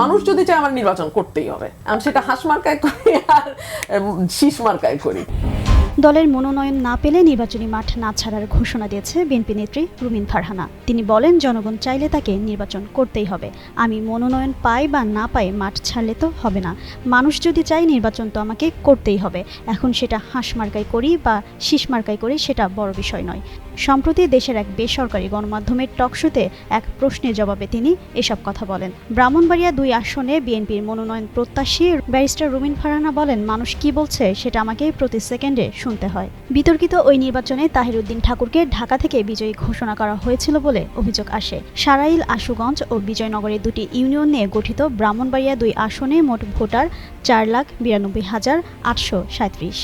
মানুষ যদি চায় আমার নির্বাচন করতেই হবে। আমি সেটা হাঁস মার্কায় করি আর শীষ মার্কায় করি। দলের মনোনয়ন না পেলে নির্বাচনী মাঠ না ছাড়ার ঘোষণা দিয়েছে বিএনপি নেত্রী রুমিন ফারহানা। তিনি বলেন, জনগণ চাইলে তাকে নির্বাচন করতেই হবে। আমি মনোনয়ন পাই বা না পাই মাঠ ছাড়লে তো হবে না। মানুষ যদি চায় নির্বাচন তো আমাকে করতেই হবে। এখন সেটা হাঁস মার্কাই করি বা শীষ মার্কাই করি সেটা বড় বিষয় নয়। সম্প্রতি দেশের এক বেসরকারি গণমাধ্যমের টকশোতে এক প্রশ্নের জবাবে তিনি এসব কথা বলেন। ব্রাহ্মণবাড়িয়া দুই আসনে বিএনপির মনোনয়ন প্রত্যাশী ব্যারিস্টার রুমিন ফারহানা বলেন, মানুষ কি বলছে সেটা আমাকে প্রতি সেকেন্ডে শুনতে হয়। বিতর্কিত ওই নির্বাচনে তাহিরুদ্দিন ঠাকুরকে ঢাকা থেকে বিজয়ী ঘোষণা করা হয়েছিল বলে অভিযোগ আসে। সারাইল, আশুগঞ্জ ও বিজয়নগরের দুটি ইউনিয়ন নিয়ে গঠিত ব্রাহ্মণবাড়িয়া দুই আসনে মোট ভোটার চার লাখ বিরানব্বই হাজার আটশো সাঁত্রিশ